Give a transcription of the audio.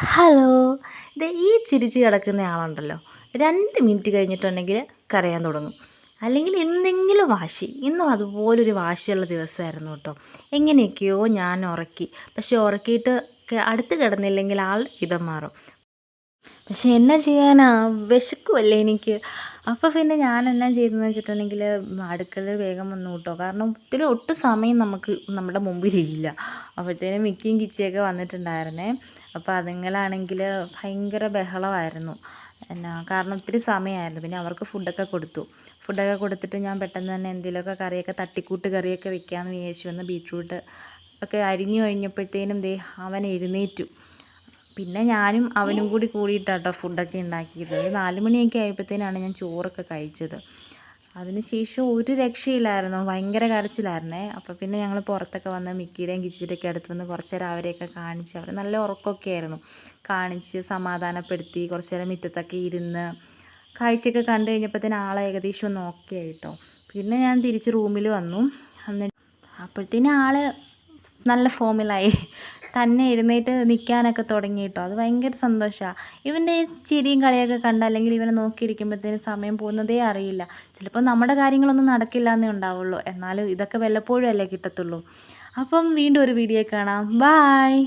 Hello. ദേ ഈ ചിരിച്ച് കിടക്കുന്ന ആളുണ്ടല്ലോ. രണ്ട് മിനിറ്റ് കഴിഞ്ഞിട്ടുണ്ടെങ്കിൽ കരയാൻ തുടങ്ങും. അല്ലെങ്കിൽ എന്തെങ്കിലും വാശി. ഇന്നും അതുപോലൊരു വാശിയുള്ള ദിവസമായിരുന്നു കേട്ടോ. എങ്ങനെയൊക്കെയോ ഞാൻ ഉറക്കി. പക്ഷെ ഉറക്കിയിട്ട് അടുത്ത് കിടന്നില്ലെങ്കിൽ ആൾ ഇതം മാറും. പക്ഷെ എന്നാ ചെയ്യാനാ? വിശക്കുമല്ലേ എനിക്ക്. അപ്പോൾ പിന്നെ ഞാൻ എന്നാ ചെയ്തതെന്ന് വെച്ചിട്ടുണ്ടെങ്കിൽ അടുക്കളയിൽ വേഗം വന്നു കേട്ടോ. കാരണം ഒത്തിരി ഒട്ടും സമയം നമുക്ക് നമ്മുടെ മുമ്പിലില്ല. അപ്പോഴത്തേനും മിക്കിയും കിച്ചിയൊക്കെ വന്നിട്ടുണ്ടായിരുന്നേ. അപ്പോൾ അതുങ്ങളാണെങ്കിൽ ഭയങ്കര ബഹളമായിരുന്നു. എന്നാ കാരണം ഒത്തിരി സമയമായിരുന്നു. പിന്നെ അവർക്ക് ഫുഡൊക്കെ കൊടുത്തു. ഫുഡൊക്കെ കൊടുത്തിട്ട് ഞാൻ പെട്ടെന്ന് തന്നെ എന്തെങ്കിലുമൊക്കെ കറിയൊക്കെ തട്ടിക്കൂട്ട് കറിയൊക്കെ വെക്കാമെന്ന് വിചാരിച്ചു വന്ന് ബീട്രൂട്ട് ഒക്കെ അരിഞ്ഞു കഴിഞ്ഞപ്പോഴത്തേനും ദേ അവൻ എഴുന്നേറ്റു. പിന്നെ ഞാനും അവനും കൂടി കൂടിയിട്ടാട്ടോ ഫുഡൊക്കെ ഉണ്ടാക്കിയത്. നാല് മണിയൊക്കെ ആയപ്പോഴത്തേനാണ് ഞാൻ ചോറൊക്കെ കഴിച്ചത്. അതിനുശേഷം ഒരു രക്ഷയില്ലായിരുന്നു. ഭയങ്കര കരച്ചിലായിരുന്നേ. അപ്പോൾ പിന്നെ ഞങ്ങൾ പുറത്തൊക്കെ വന്ന് മിക്കിയുടെയും കിച്ചിയുടെയൊക്കെ അടുത്ത് വന്ന് കുറച്ച് നേരം അവരെയൊക്കെ കാണിച്ച് അവർ നല്ല ഉറക്കമൊക്കെ ആയിരുന്നു. കാണിച്ച് സമാധാനപ്പെടുത്തി കുറച്ച് നേരം മുറ്റത്തൊക്കെ ഇരുന്ന് കാഴ്ചയൊക്കെ കണ്ടു കഴിഞ്ഞപ്പോഴത്തേന് ആളെ ഏകദേശം ഒന്ന് ഓക്കെ ആയിട്ടോ. പിന്നെ ഞാൻ തിരിച്ച് റൂമിൽ വന്നു. എന്നിട്ട് അപ്പോഴത്തേന് ആൾ നല്ല ഫോമിലായി തന്നെ എഴുന്നേറ്റ് നിൽക്കാനൊക്കെ തുടങ്ങി കേട്ടോ. അത് ഭയങ്കര സന്തോഷമാണ് ഇവന്റെ ചിരിയും കളിയൊക്കെ കണ്ട അല്ലെങ്കിൽ ഇവനെ നോക്കിയിരിക്കുമ്പോഴത്തേന് സമയം പോകുന്നതേ അറിയില്ല. ചിലപ്പോൾ നമ്മുടെ കാര്യങ്ങളൊന്നും നടക്കില്ല എന്നേ ഉണ്ടാവുള്ളൂ. എന്നാലും ഇതൊക്കെ വല്ലപ്പോഴും അല്ലേ കിട്ടത്തുള്ളൂ. അപ്പം വീണ്ടും ഒരു വീഡിയോ കാണാം. ബായ്